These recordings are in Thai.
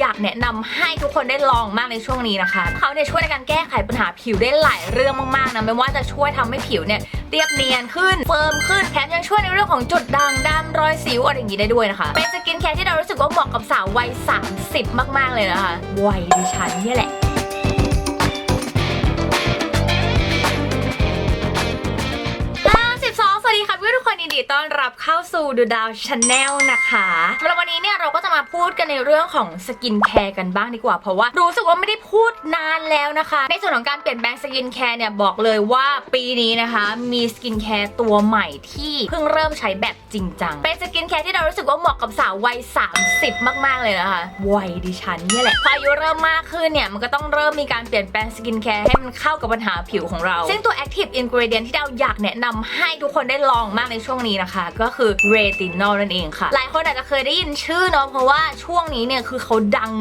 อยากแนะนำให้ทุกคนได้ลองมากในช่วงนี้นะคะ เขาเนี่ยช่วยในการแก้ไขปัญหาผิวได้หลายเรื่องมากๆนะไม่ว่าจะช่วยทำให้ผิวเนี่ยเรียบเนียนขึ้นเฟิร์มขึ้นแถมยังช่วยในเรื่องของจุดด่างดำรอยสิวอะไรอย่างนี้ได้ด้วยนะคะ เป็นสกินแคร์ที่เรารู้สึกว่าเหมาะกับสาววัย30 มากๆเลยนะคะวัยดิฉันเนี่ยแหละ นดีต้อนรับเข้าสู่ดูดาวชาแนลนะคะสำหรับวันนี้เนี่ยเราก็จะมาพูดกันในเรื่องของสกินแคร์กันบ้างดีกว่า เพราะว่ารู้สึกว่าไม่ได้พูดนานแล้วนะคะ ในส่วนของการเปลี่ยนแปลงสกินแคร์เนี่ยบอกเลยว่าปีนี้นะคะมีสกินแคร์ตัวใหม่ที่เพิ่งเริ่มใช้แบบจริงจัง เป็นสกินแคร์ที่เรารู้สึกว่าเหมาะกับสาววัย 30 มาก ๆ เลยนะคะ วัยดิฉันนี่แหละ พออายุเริ่มมากขึ้นเนี่ยมันก็ต้องเริ่มมีการเปลี่ยนแปลงสกินแคร์ให้มันเข้ากับปัญหาผิวของเรา ซึ่งตัว Active Ingredient ที่เราอยากแนะนำให้ทุกคนได้ลองมากในช่วงนี้นะคะ ก็คือ Retinol นั่นเองค่ะ หลายคนอาจจะเคยได้ยินชื่อเนาะเพราะว่าช่วงนี้เนี่ยคือเขาดัง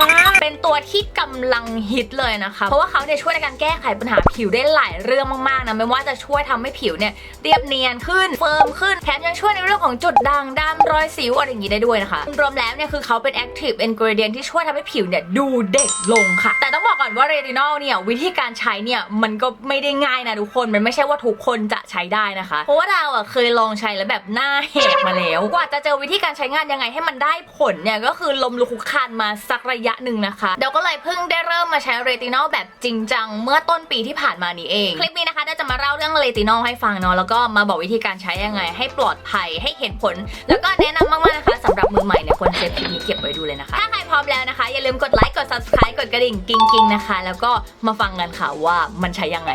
มากๆเป็นตัวที่กำลังฮิตเลยนะคะ เพราะว่าเขาเนี่ยช่วยในการแก้ไขปัญหาผิวได้หลายเรื่องมากๆนะไม่ว่าจะช่วยทำให้ผิวเนี่ยเรียบเนียนขึ้นเฟิร์มขึ้นแถมยังช่วยในเรื่องของจุดด่างดำรอยสิวอะไรอย่างนี้ได้ด้วยนะคะรวมแล้วเนี่ยคือเขาเป็น Active Ingredient ที่ช่วยทำให้ผิวเนี่ยดูเด็กลงค่ะ แต่ต้องบอกก่อนว่า Retinol เนี่ยวิธีการใช้เนี่ยมันก็ไม่ได้ง่ายนะทุกคนมันไม่ใช่ว่าทุกคนจะใช้ได้นะคะ เพราะว่าเราอะเคยลองใช้แล้วแบบหน้าแหกมาแล้ว กว่าจะเจอวิธีการใช้งานยังไงให้มันได้ผลเนี่ยก็คือลมลุกคุกคานมาสักระยะหนึ่งนะคะเดี๋ยวก็เลยเพิ่งได้เริ่มมาใช้เรตินอลแบบจริงจังเมื่อต้นปีที่ผ่านมานี้เอง คลิปนี้นะคะเดี๋ยวจะมาเล่าเรื่องเรตินอลให้ฟังเนาะแล้วก็มาบอกวิธีการใช้ยังไง ให้ปลอดภัยให้เห็นผล แล้วก็แนะนำมากๆนะคะสำหรับมือใหม่เนี่ยควรเซฟคลิปนี้เก็บไว้ดูเลยนะคะถ้าใครพร้อมแล้วนะคะ อย่าลืมกดไลค์กด subscribe กดกระดิ่งกิ้งกิ้งๆนะคะ แล้วก็มาฟังกันค่ะว่ามันใช้ยังไง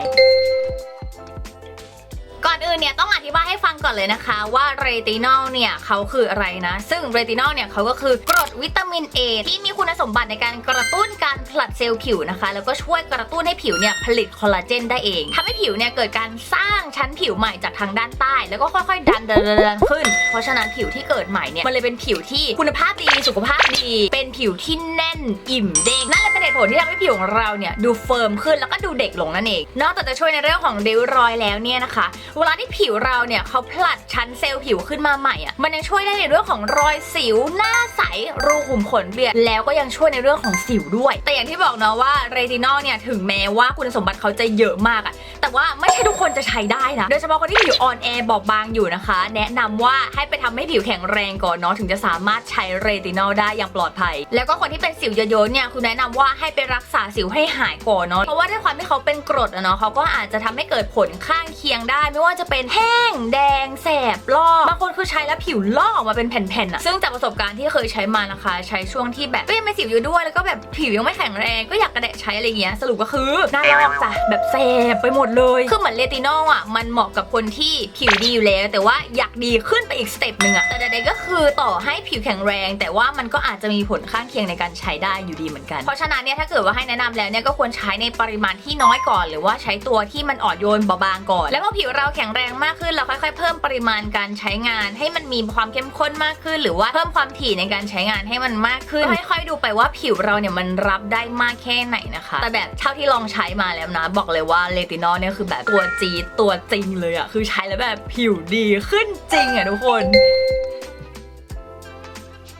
ก่อนอื่นเนี่ยต้องอธิบายให้ฟังก่อนเลยนะคะว่าเรตินอลเนี่ยเขาคืออะไรนะ ซึ่งเรตินอลเนี่ยเขาก็คือกรดวิตามิน A ที่มีคุณสมบัติในการกระตุ้นการผลัดเซลล์ผิวนะคะ แล้วก็ช่วยกระตุ้นให้ผิวเนี่ยผลิตคอลลาเจนได้เองทำให้ผิวเนี่ยเกิดการสร้างชั้นผิวใหม่จากทางด้านใต้ แล้วก็ค่อยๆดันดันดันดันขึ้น เพราะฉะนั้นผิวที่เกิดใหม่เนี่ยมันเลยเป็นผิวที่คุณภาพดีสุขภาพดี เป็นผิวที่แน่นอิ่มเด้งนั่นเลยเป็นเหตุผลที่ทำให้ผิวของเราเนี่ยดูเฟิร์มขึ้นแล้วก็ดูเด็กลงนั่นเองนอกจากจะช่วยในเรื่องของริ้วรอยแล้วเนี่ยนะคะเวลาที่ผิวเราเนี่ยเขาผลัดชั้นเซลล์ผิวขึ้นมาใหม่อะมันยังช่วยได้ในเรื่องของรอยสิวหน้าใสรูขุมขนเรียดแล้วก็ยังช่วยในเรื่องของสิวด้วย แต่อย่างที่บอกเนาะว่าเรตินอลเนี่ยถึงแม้ว่าคุณสมบัติเขาจะเยอะมากอะแต่ว่าไม่ใช่ทุกคนจะใช้ได้นะ โดยเฉพาะคนที่ผิวอ่อนแอบอบบางอยู่นะคะ แนะนำว่าให้ไปทำให้ผิวแข็งแรงก่อนเนาะถึงจะสามารถใช้เรตินอลได้อย่างปลอดภัย แล้วก็คนที่เป็นสิวเยอะๆเนี่ยคุณแนะนำว่าให้ไปรักษาสิวให้หายก่อนเนาะเพราะว่าด้วยความที่เขาเป็นกรดอะเนาะเขาก็อาจจะทำให้เกิดผลข้างเคียงได้ไม่ว่าจะเป็นแห้ง แดง แสบลอกบางคนคือใช้แล้วผิวลอกออกมาเป็นแผ่นๆอะซึ่งจากประสบการณ์ที่เคยใช้มานะคะ ใช้ช่วงที่แบบก็ยังเป็นสิวอยู่ด้วย แล้วก็แบบผิวยังไม่แข็งแรงก็อยากกระแดะใช้อะไรเงี้ยสรุปก็คือหน้าลอกจ้ะแบบแสบไปหมดเลยคือเหมือนเรตินอลอะมันเหมาะกับคนที่ผิวดีอยู่แล้ว แต่ว่าอยากดีขึ้นไปอีกสเต็ปหนึ่งอะแต่ใดๆก็คือต่อให้ผิวแข็งแรง แต่ว่ามันก็อาจจะมีผลข้างเคียงในการใช้ได้อยู่ดีเหมือนกัน เพราะฉะนั้นเนี่ยถ้าเกิดว่าให้แนะนำแล้วเนี่ยก็ควรใช้ในปริมาณที่น้อยก่อน หรือว่าใช้ตัวที่มันอ่อนโยนเบาบางก่อน แล้วพอผิวเราแข็งแรงมากขึ้นเราค่อยๆ เพิ่มปริมาณการใช้งาน ให้มันมีความเข้มข้นมากขึ้น หรือว่าเพิ่มความถี่ในการใช้งานให้มันมากขึ้นค่อยๆดูไปว่าผิวเราเนี่ยมันรับได้มากแค่ไหนนะคะ แต่แบบเท่าที่ลองใช้มาแล้วนะ บอกเลยว่าเลตินอลเนี่ยคือแบบตัวจีตัวจริงเลยอะคือใช้แล้วแบบผิวดีขึ้นจริงอะทุกคน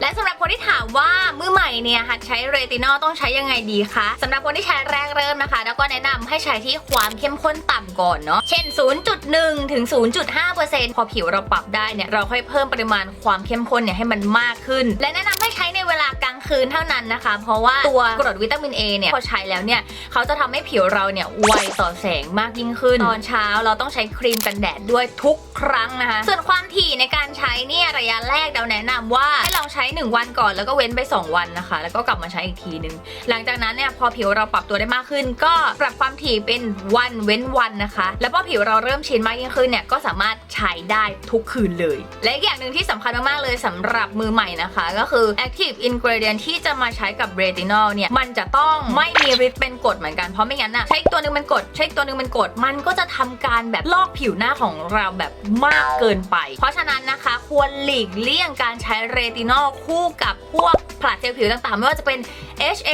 และสำหรับคนที่ถามว่ามือใหม่เนี่ยหัดใช้เรตินอลต้องใช้ยังไงดีคะสำหรับคนที่ใช้แรกเริ่มนะคะ แล้วก็แนะนำให้ใช้ที่ความเข้มข้นต่ำก่อนเนาะเช่น 0.1 ถึง 0.5%พอผิวเราปรับได้เนี่ยเราค่อยเพิ่มปริมาณความเข้มข้นเนี่ยให้มันมากขึ้น และแนะนำให้ใช้ในเวลากลางคืนเท่านั้นนะคะ เพราะว่าตัวกรดวิตามิน A เนี่ยพอใช้แล้วเนี่ยเขาจะทำให้ผิวเราเนี่ยไวต่อแสงมากยิ่งขึ้น ตอนเช้าเราต้องใช้ครีมกันแดดด้วยทุกครั้งนะคะ ส่วนความถี่ในการใช้เนี่ยระยะแรกเราแนะนำว่าให้ลองใช้1 วันก่อนแล้วก็เว้นไป 2 วันนะคะ แล้วก็กลับมาใช้อีกทีนึง หลังจากนั้นเนี่ยพอผิวเราปรับตัวได้มากขึ้น ก็ปรับความถี่เป็นวันเว้นวันนะคะ แล้วพอผิวเราเริ่มชินมากยิ่งขึ้นเนี่ยก็สามารถใช้ได้ทุกคืนเลย และอีกอย่างหนึ่งที่สำคัญมากๆเลยสำหรับมือใหม่นะคะ ก็คือ active ingredient ที่จะมาใช้กับ retinol เนี่ยมันจะต้องไม่มีฤทธิ์เป็นกรดเหมือนกันเพราะไม่งั้นน่ะใช้ตัวหนึงเป็นกรดใช้ตัวหนึงเป็นกรดมันก็จะทำการแบบลอกผิวหน้าของเราแบบมากเกินไป เพราะฉะนั้นนะคะ ควรหลีกเลี่ยงการใช้เรตินอลคู่กับพวกผลัดเซลล์ผิวต่างๆ ไม่ว่าจะเป็น HA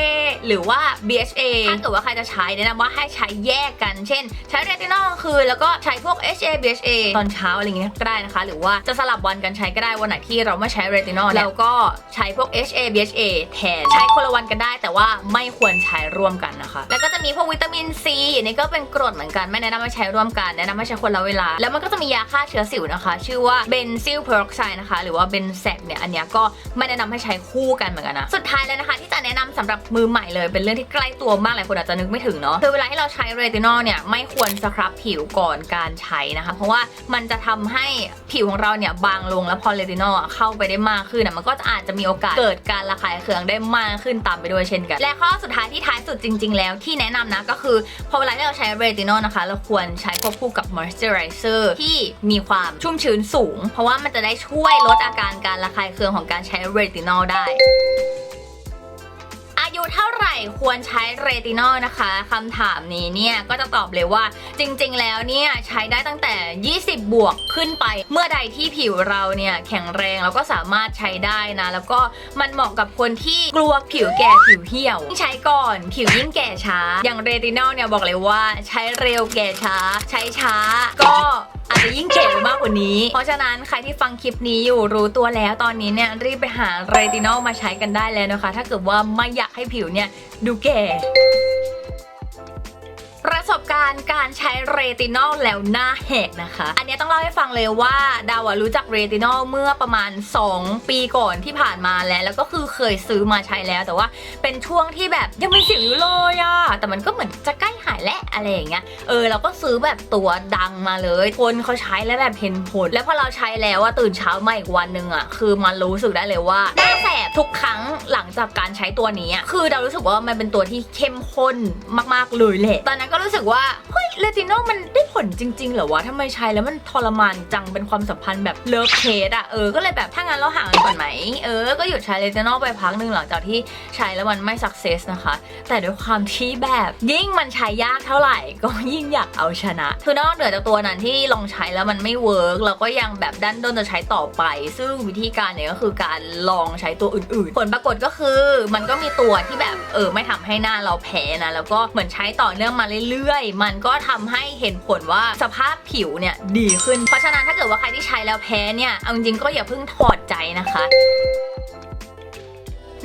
หรือว่า BHA ถ้าเกิดว่าใครจะใช้แนะนำว่าให้ใช้แยกกัน เช่น ใช้เรตินอลกลางคืนแล้วก็ใช้พวก HA BHA ตอนเช้าอะไรอย่างเงี้ยก็ได้นะคะ หรือว่าจะสลับวันกันใช้ก็ได้วันไหนที่เราไม่ใช้เรตินอลแล้วก็ใช้พวก HA BHA แทน ใช้คนละวันกันได้ แต่ว่าไม่ควรใช้ร่วมกันนะคะ แล้วก็จะมีพวกวิตามินซีอันนี้ก็เป็นกรดเหมือนกันไม่แนะนำให้ใช้ร่วมกันแนะนำให้ใช้คนละเวลา แล้วมันก็จะมียาฆ่าเชื้อสิวนะคะ ชื่อว่าเบนซิลเพอร์ออกไซด์นะคะ หรือว่าเบนแซกเนี่ยอันนี้ก็ไม่แนะนำให้ใช้คู่กันเหมือนกันนะ สุดท้ายแล้วนะคะ ที่จะแนะนำสำหรับมือใหม่เลย เป็นเรื่องที่ใกล้ตัวมากหลายคนอาจจะนึกไม่ถึงเนาะคือเวลาที่เราใช้เรตินอลเนี่ยไม่ควรสครับผิวก่อนการใช้นะคะ เพราะว่ามันจะทำให้ผิวของเราเนี่ยบางลงแล้วพอเรตินอลเข้าไปได้มากขึ้นอะมันก็อาจจะมีโอกาสเกิดการระคายเคืองได้มากขึ้นตามไปด้วยเช่นกัน และข้อสุดท้ายที่ท้ายสุดจริง ๆ แล้วที่แนะนำนะก็คือพอเวลาที่เราใช้เรตินอลนะคะ เราควรใช้ควบคู่กับมอยส์เจอไรเซอร์ที่มีความชุ่มชื้นสูง เพราะว่ามันจะได้ช่วยลดอาการการระคายเคืองของการใช้เรตินอลได้อายุเท่าไหร่ควรใช้เรตินอลนะคะคำถามนี้เนี่ยก็จะตอบเลยว่าจริงๆ แล้วเนี่ยใช้ได้ตั้งแต่ 20 บวกขึ้นไป เมื่อใดที่ผิวเราเนี่ยแข็งแรงเราก็สามารถใช้ได้นะ แล้วก็มันเหมาะกับคนที่กลัวผิวแก่ผิวเหี่ยว ใช้ก่อนผิวยิ่งแก่ช้า อย่างเรตินอลเนี่ยบอกเลยว่าใช้เร็วแก่ช้า ใช้ช้าก็ อาจจะยิ่งเก่มากกว่านี้ เพราะฉะนั้นใครที่ฟังคลิปนี้อยู่รู้ตัวแล้วตอนนี้เนี่ยรีบไปหาเรตินอลมาใช้กันได้แล้วนะคะ ถ้าเกิดว่าไม่อยากให้ผิวเนี่ยดูแก่ประสบการณ์การใช้เรตินอลแล้วหน้าแหกนะคะ อันนี้ต้องเล่าให้ฟังเลยว่าดาวรู้จักเรตินอลเมื่อประมาณ 2 ปีก่อนที่ผ่านมาแล้ว แล้วก็คือเคยซื้อมาใช้แล้ว แต่ว่าเป็นช่วงที่แบบยังไม่สิวอยู่เลยอะแต่มันก็เหมือนจะใกล้หายแล้ว อะไรอย่างเงี้ย เออเราก็ซื้อแบบตัวดังมาเลย คนเขาใช้แล้วแบบเห็นผล แล้วพอเราใช้แล้วว่าตื่นเช้ามาอีกวันหนึ่งอะคือมันรู้สึกได้เลยว่าหน้าแสบทุกครั้งหลังจากการใช้ตัวนี้อะคือเรารู้สึกว่ามันเป็นตัวที่เข้มข้นมาก ๆเลยแหละ ตอนนั้นก็รู้สึกว่าเฮ้ยเลติโนมันได้ผลจริง ๆ เหรอวะทำไมใช้แล้วมันทรมานจังเป็นความสัมพันธ์แบบเลิฟเคสอะเออก็เลยแบบถ้างั้นเราห่างกันก่อนไหมเออก็หยุดใช้เลติโนไปพักหนึ่งหลังจากที่ใช้แล้วมันไม่สักเซสนะคะ แต่ด้วยความที่แบบยิ่งมันใช้ยากเท่าไหร่ก็ยิ่งอยากเอาชนะคือนอกเหนือจากตัวนั้นที่ลองใช้แล้วมันไม่เวิร์กเราก็ยังแบบดันด้นจะใช้ต่อไป ซึ่งวิธีการเนี่ยก็คือการลองใช้ตัวอื่นๆ ผลปรากฏก็คือ มันก็มีตัวที่แบบเออไม่ทำให้หน้าเราแพ้นะแล้วก็เหมือนใช้ต่อเนื่องมาเรื่อยๆ มันก็ทำให้เห็นผลว่าสภาพผิวเนี่ยดีขึ้น เพราะฉะนั้นถ้าเกิดว่าใครที่ใช้แล้วแพ้เนี่ยเอาจริงๆก็อย่าเพิ่งถอดใจนะคะ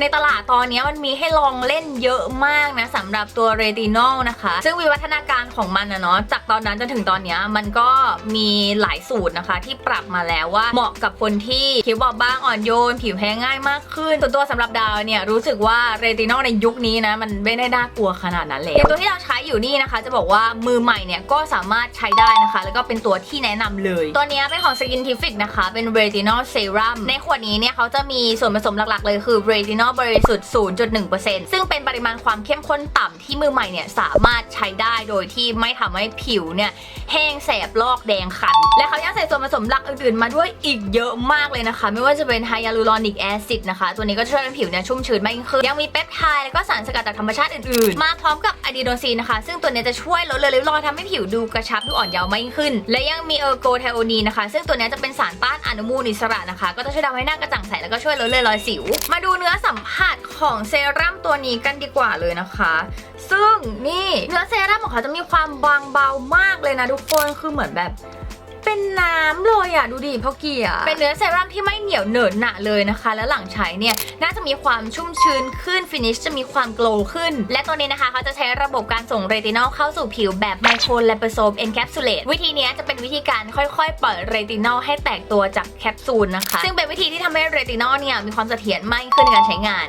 ในตลาดตอนนี้มันมีให้ลองเล่นเยอะมากนะสำหรับตัวเรตินอลนะคะ ซึ่งวิวัฒนาการของมันนะเนาะจากตอนนั้นจนถึงตอนนี้มันก็มีหลายสูตรนะคะ ที่ปรับมาแล้วว่าเหมาะกับคนที่ผิวบอบบางอ่อนโยน ผิวแพ้ง่ายมากขึ้นส่วนตัวสำหรับดาวเนี่ยรู้สึกว่าเรตินอลในยุคนี้นะมันไม่ได้น่ากลัวขนาดนั้นเลยตัวที่เราใช้อยู่นี่นะคะ จะบอกว่ามือใหม่เนี่ยก็สามารถใช้ได้นะคะ แล้วก็เป็นตัวที่แนะนำเลย ตัวนี้เป็นของ Skintific นะคะเป็น Retinol Serum ในขวดนี้เนี่ยเขาจะมีส่วนผสมหลักๆเลยคือ Retinol บริสุทธิ์ 0.1%ซึ่งเป็นปริมาณความเข้มข้นต่ำที่มือใหม่เนี่ยสามารถใช้ได้โดยที่ไม่ทำให้ผิวเนี่ยแห้งแสบลอกแดงคัน และเขายังใส่ส่วนผสมหลักอื่นๆ มาด้วยอีกเยอะมากเลยนะคะ ไม่ว่าจะเป็นไฮยาลูรอนิกแอซิดนะคะ ตัวนี้ก็ช่วยให้ผิวเนี่ยชุ่มชื้นมากยิ่งขึ้น ยังมีเปปไทด์แล้วก็สารสกัดจากธรรมชาติอื่นๆ มาพร้อมกับอะดีโนซีนนะคะ ซึ่งตัวนี้จะช่วยลดเลือนริ้วรอยทำให้ผิวดูกระชับดูอ่อนเยาว์มากยิ่งขึ้น และยังมีเออร์โกไทโอนีนนะคะ ซึ่งตัวนี้จะเป็นสารต้านอนุมูลอิสระนะคะ ก็จะช่วยทำให้หน้ากระจ่างใสแล้วก็ช่วยลดเลือนรอยสิว มาดูเนื้อสัมผัสของเซรั่มตัวนี้กันดีกว่าเลยนะคะ ซึ่งนี่เนื้อเซรั่มของเขาจะมีความบางเบามากเลยนะทุกคนคือเหมือนแบบ เป็นน้ำเลยอะดูดิพ่อเกียเป็นเนื้อเซรั่มที่ไม่เหนียวเหนอะหนะเลยนะคะ แล้วหลังใช้เนี่ยน่าจะมีความชุ่มชื้นขึ้นฟินิชจะมีความโกลว์ขึ้น และตัวนี้นะคะเขาจะใช้ระบบการส่งเรตินอลเข้าสู่ผิวแบบไมโครแลปโซมเอนแคปซูลเลตวิธีนี้จะเป็นวิธีการค่อยๆปล่อยเรตินอลให้แตกตัวจากแคปซูลนะคะ ซึ่งเป็นวิธีที่ทำให้เรตินอลเนี่ยมีความเสถียรมากขึ้นในการใช้งาน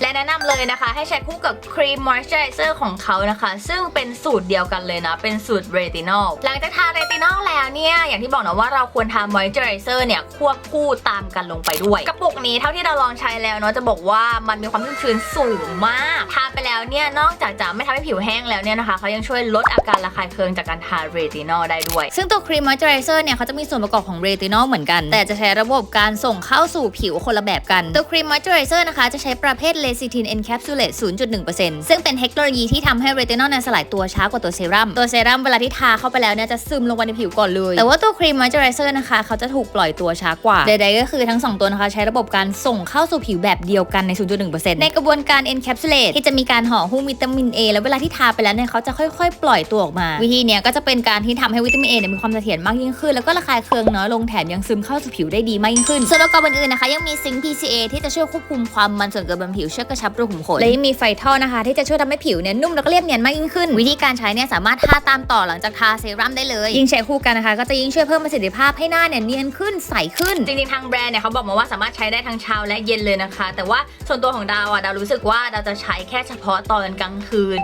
และแนะนำเลยนะคะ ให้ใช้คู่กับครีมมอยส์เจอไรเซอร์ของเขานะคะ ซึ่งเป็นสูตรเดียวกันเลยนะ เป็นสูตรเรตินอลหลังจากทาเรตินอลแล้วเนี่ย อย่างที่บอกนะว่าเราควรทามอยส์เจอไรเซอร์เนี่ย ควบคู่ตามกันลงไปด้วย กระปุกนี้เท่าที่เราลองใช้แล้วเนาะจะบอกว่ามันมีความชุ่มชื้นสูงมากทาไปแล้วเนี่ยนอกจากจะไม่ทำให้ผิวแห้งแล้วเนี่ยนะคะเขายังช่วยลดอาการระคายเคืองจากการทาเรตินอลได้ด้วย ซึ่งตัวครีมมอยส์เจอไรเซอร์เนี่ยเขาจะมีส่วนประกอบของเรตินอลเหมือนกัน แต่จะใช้ระบบการส่งเข้าสู่ผิวคนละแบบกันตัวครีมมอยส์เจอไรเซอร์นะคะจะใช้ประเภทเลเลซิทิน encapsulate 0.1%ซึ่งเป็นเทคโนโลยีที่ทำให้เรตินอลนี่ยสลายตัวช้ากว่าตัวเซรั่ม ตัวเซรั่มเวลาที่ทาเข้าไปแล้วเนี่ยจะซึมลงไปในผิวก่อนเลย แต่ว่าตัวครีมมอยเจอไรเซอร์นะคะ เขาจะถูกปล่อยตัวช้ากว่า ใดๆก็คือทั้ง 2 ตัวนะคะ ใช้ระบบการส่งเข้าสู่ผิวแบบเดียวกันใน 0.1%ในกระบวนการ encapsulate ที่จะมีการห่อหุ้มวิตามิน A แล้วเวลาที่ทาไปแล้วเนี่ยเขาจะค่อยๆ ปล่อยตัวออกมา วิธีเนี้ยก็จะเป็นการที่ทำให้วิตามิน A เนี่ยมีความเสถียรมากยิ่งขึ้น แล้วก็ระคายเคืองน้อยลงแถมยังซึมเข้าสู่ผิวได้ดีมากยิ่งขึ้นส่วนประกอบอื่นๆนะคะยังมีซิงค์ PCA ที่จะช่วยควบคุมความมันส่วนเกินบนผิวช่วยกระชับรูขุมขนและยังมีไฟทอลนะคะ ที่จะช่วยทำให้ผิวเนี่ยนุ่มแล้วก็เรียบเนียนมากยิ่งขึ้น วิธีการใช้เนี่ยสามารถทาตามต่อหลังจากทาเซรั่มได้เลย ยิ่งใช้คู่กันนะคะ ก็จะยิ่งช่วยเพิ่มประสิทธิภาพให้หน้าเนี่ยเนียนขึ้นใสขึ้น จริงๆทางแบรนด์เนี่ยเขาบอกมาว่าสามารถใช้ได้ทั้งเช้าและเย็นเลยนะคะ แต่ว่าส่วนตัวของดาวอะดาวรู้สึกว่าดาวจะใช้แค่เฉพาะตอนกลางคืน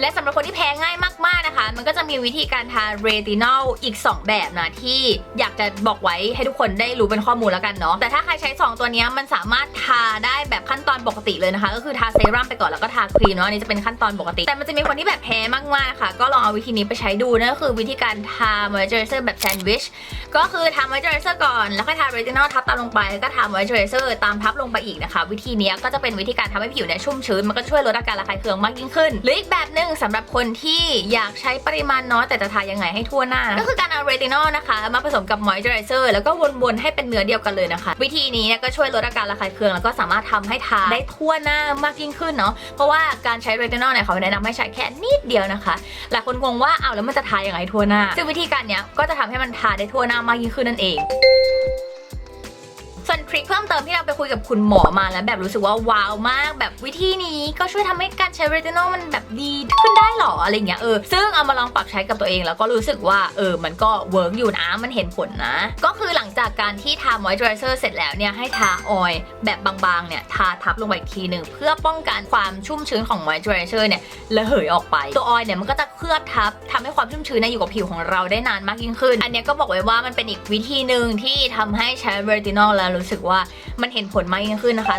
และสำหรับคนที่แพ้ง่ายมากๆนะคะ มันก็จะมีวิธีการทาเรตินอลอีก 2 แบบนะ ที่อยากจะบอกไว้ให้ทุกคนได้รู้เป็นข้อมูลแล้วกันเนาะแต่ถ้าใครใช้ 2 ตัวนี้มันสามารถทาได้แบบขั้นตอนปกติเลยนะคะ ก็คือทาเซรั่มไปก่อนแล้วก็ทาครีมเนาะอันนี้จะเป็นขั้นตอนปกติ แต่มันจะมีคนที่แบบแพ้มากๆนะคะก็ลองเอาวิธีนี้ไปใช้ดูนั่นก็คือวิธีการทามอยเจอร์เซอร์แบบแซนด์วิชก็คือทามอยเจอร์เซอร์ก่อนแล้วค่อยทาเรตินอลทับตามลงไปแล้วก็ทามอยเจอร์เซอร์ตามทับลงไปอีกนะคะ วิธีนี้ก็จะเป็นวิธีการทำให้ผิวเนี่ยชุ่มชื้นมันก็ช่วยลดอาการระคายเคืองมากยิ่งขึ้นหรืออีกแบบนึงสำหรับคนที่อยากใช้ปริมาณน้อยแต่จะทายังไงให้ทั่วหน้า ก็คือการเอาเรตินอลนะคะ มาผสมกับมอยเจอร์เซอร์แล้วก็วนๆให้เป็นเนื้อเดียวกันเลยนะคะ วิธีนี้ก็ช่วยลดอาการระคายเคือง แล้วก็สามารถทำให้ทาได้ทั่วหน้ามากยิ่งขึ้นเนาะเพราะว่าการใช้เรตินอลเนี่ยเขาแนะนำให้ใช้แค่นิดเดียวนะคะหลายคนงงว่าเอาแล้วมันจะทายังไงทั่วหน้า ซึ่งวิธีการเนี้ยก็จะทำให้มันทาได้ทั่วหน้ามากยิ่งขึ้นนั่นเอง ส่วนทริคเพิ่มเติมที่เราไปคุยกับคุณหมอมาแล้วแบบรู้สึกว่าว้าวมาก แบบวิธีนี้ก็ช่วยทำให้การใช้เรตินอลมันแบบดีขึ้นได้หรออะไรเงี้ยเออซึ่งเอามาลองปรับใช้กับตัวเองแล้วก็รู้สึกว่าเออมันก็เวิร์กอยู่นะมันเห็นผลนะ ก็คือหลังจากการที่ทามอยเจอร์เซอร์เสร็จแล้วเนี่ยให้ทาออยล์แบบบางๆเนี่ยทาทับลงไปอีกทีหนึ่งเพื่อป้องกันความชุ่มชื้นของมอยเจอร์เซอร์เนี่ยระเหยออกไปตัวออยล์เนี่ยมันก็จะเคลือบทับทำให้ความชุ่มชื้นนี่ยอยู่กับผิวของเราได้นานมากยิ่งขึ้น อันนี้ก็บอกไว้ว่ามันเป็นอีกวิธีหนึ่งที่ทำให้ใช้เรตินอลแล้วรู้สึกว่ามันเห็นผลมากยิ่งขึ้นนะคะ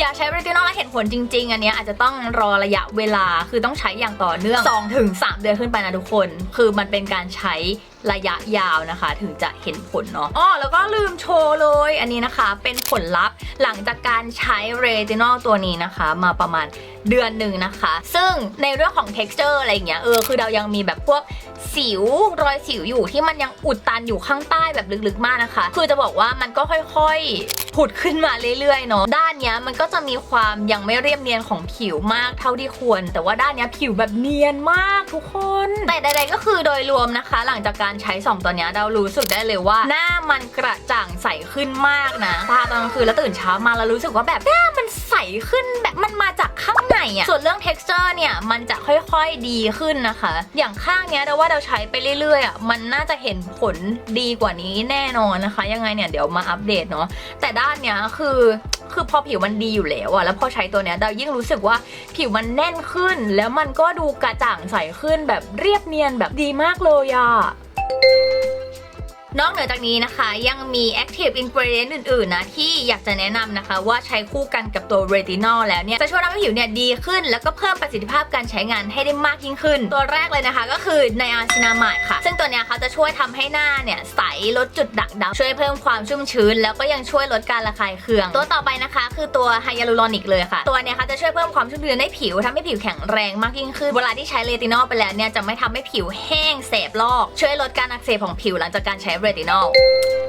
อยากใช้เรตินอลและเห็นผลจริง ๆ อันเนี้ยอาจจะต้องรอระยะเวลาคือต้องใช้อย่างต่อเนื่อง2ถึง3เดือนขึ้นไปนะทุกคน คือมันเป็นการใช้ระยะยาวนะคะ ถึงจะเห็นผลเนาะอ๋อแล้วก็ลืมโชว์เลย อันนี้นะคะเป็นผลลัพธ์หลังจากการใช้เรตินอลตัวนี้นะคะ มาประมาณเดือนหนึ่งนะคะ ซึ่งในเรื่องของ texture อะไรอย่างเงี้ยเออคือเรายังมีแบบพวกสิวรอยสิวอยู่ที่มันยังอุดตันอยู่ข้างใต้แบบลึกๆมากนะคะ คือจะบอกว่ามันก็ค่อยๆผุดขึ้นมาเรื่อยๆเนาะด้านเนี้ยมันก็จะมีความยังไม่เรียบเนียนของผิวมากเท่าที่ควร แต่ว่าด้านเนี้ยผิวแบบเนียนมากทุกคน แต่ใดๆก็คือโดยรวมนะคะ หลังจากการใช้สองตัวเนี้ยเรารู้สึกได้เลยว่า หน้ามันกระจ่างใสขึ้นมากนะทาตอนกลางคืนแล้วตื่นเช้ามาแล้วรู้สึกว่าแบบหน้ามันใสขึ้นแบบมันมาจากข้างในอะส่วนเรื่อง texture เนี่ยมันจะค่อยๆดีขึ้นนะคะ อย่างข้างเนี้ยเราว่าเราใช้ไปเรื่อยๆอะมันน่าจะเห็นผลดีกว่านี้แน่นอนนะคะ ยังไงเนี่ยเดี๋ยวมาอัปเดตเนาะแต่ด้านเนี้ยคือคือพอผิวมันดีอยู่แล้วอะแล้วพอใช้ตัวเนี้ยเรายิ่งรู้สึกว่าผิวมันแน่นขึ้น แล้วมันก็ดูกระจ่างใสขึ้นแบบเรียบเนียนแบบดีมากเลยอะ นอกเหนือจากนี้นะคะยังมี active ingredient อื่นๆนะที่อยากจะแนะนำนะคะ ว่าใช้คู่กันกับตัว retinol แล้วเนี่ย จะช่วยทำให้ผิวเนี่ยดีขึ้น แล้วก็เพิ่มประสิทธิภาพการใช้งานให้ได้มากยิ่งขึ้น ตัวแรกเลยนะคะก็คือไนอาซินามายค่ะ ซึ่งตัวเนี้ยเขาจะช่วยทำให้หน้าเนี่ย ใสลดจุดด่างดำช่วยเพิ่มความชุ่มชื้น แล้วก็ยังช่วยลดการระคายเคือง ตัวต่อไปนะคะคือตัวไฮยาลูรอนิกเลยค่ะ ตัวเนี้ยเขาจะช่วยเพิ่มความชุ่มชื้นให้ผิวทำให้ผิวแข็งแรงมากยิ่งขึ้นเวลาที่ใช้เรตินอลไปแล้วเนี่ยจะไม่ทำให้ผิวแห้งแสบลอก ช่วยลดการอักเสบของผิวหลังจากการใช้เรตินอล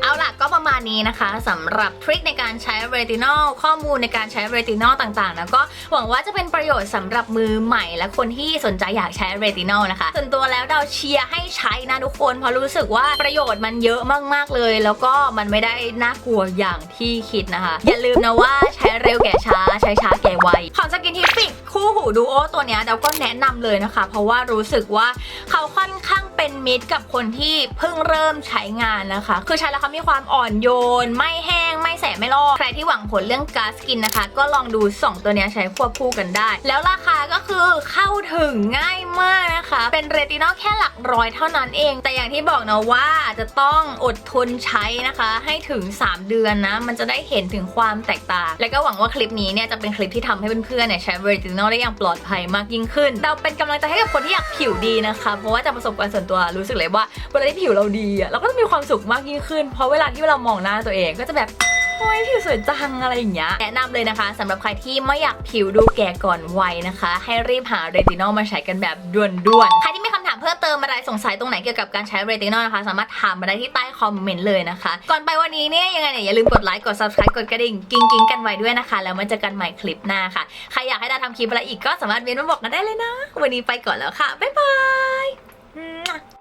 เอาล่ะก็ประมาณนี้นะคะสำหรับทริคในการใช้เรตินอลข้อมูลในการใช้เรตินอลต่างๆนะก็หวังว่าจะเป็นประโยชน์สำหรับมือใหม่และคนที่สนใจอยากใช้เรตินอลนะคะส่วนตัวแล้วเราเชียร์ให้ใช้นะทุกคนเพราะรู้สึกว่าประโยชน์มันเยอะมากๆเลย แล้วก็มันไม่ได้น่ากลัวอย่างที่คิดนะคะ อย่าลืมนะว่าใช้เร็วแก่ช้าใช้ช้าแก่ไวของสกินทิฟิกคู่หูดูโอตัวเนี้ยเราก็แนะนำเลยนะคะ เพราะว่ารู้สึกว่าเขาค่อนข้างเป็นมิตรกับคนที่เพิ่งเริ่มใช้งานนะคะ คือใช้แล้วเขามีความอ่อนโยน ไม่แห้งไม่แสบไม่ลอกใครที่หวังผลเรื่องการสกินนะคะ ก็ลองดู 2 ตัวเนี้ยใช้ควบคู่กันได้ แล้วราคาก็คือเข้าถึงง่ายมากนะ คะ เป็นเรตินอลแค่หลักร้อยเท่านั้นเอง แต่อย่างที่บอกนะว่าจะต้องอดทนใช้นะคะ ให้ถึง 3 เดือนนะ มันจะได้เห็นถึงความแตกต่าง และก็หวังว่าคลิปนี้เนี่ยจะเป็นคลิปที่ทำให้เพื่อนๆเนี่ยใช้เรตินอลได้อย่างปลอดภัยมากยิ่งขึ้น เราเป็นกำลังใจให้กับคนที่อยากผิวดีนะคะ เพราะว่าจากประสบการณ์ส่วนตัวรู้สึกเลยว่าเวลาที่ผิวเราดีอะเราก็จะมีความสุขมากยิ่งขึ้น เพราะเวลาที่เรามองหน้าตัวเองก็จะแบบ โอ้ยผิวสวยจังอะไรอย่างเงี้ยแนะนำเลยนะคะสำหรับใครที่ไม่อยากผิวดูแก่ก่อนวัยนะคะ ให้รีบหาเรตินอลมาใช้กันแบบด่วนๆใครที่มีคำถามเพิ่มเติมอะไรสงสัยตรงไหนเกี่ยวกับการใช้เรตินอลนะคะ สามารถถามมาได้ที่ใต้คอมเมนต์เลยนะคะ ก่อนไปวันนี้เนี่ยยังไงเนี่ยอย่าลืมกดไลค์กด subscribe กดกระดิ่งกิ้งกิ้งกันไว้ด้วยนะคะ แล้วมาเจอกันใหม่คลิปหน้าค่ะใครอยากให้ดาทำคลิปอะไรอีกก็สามารถเม้นมาบอกกันได้เลยนะ วันนี้ไปก่อนแล้วค่ะบ๊ายบาย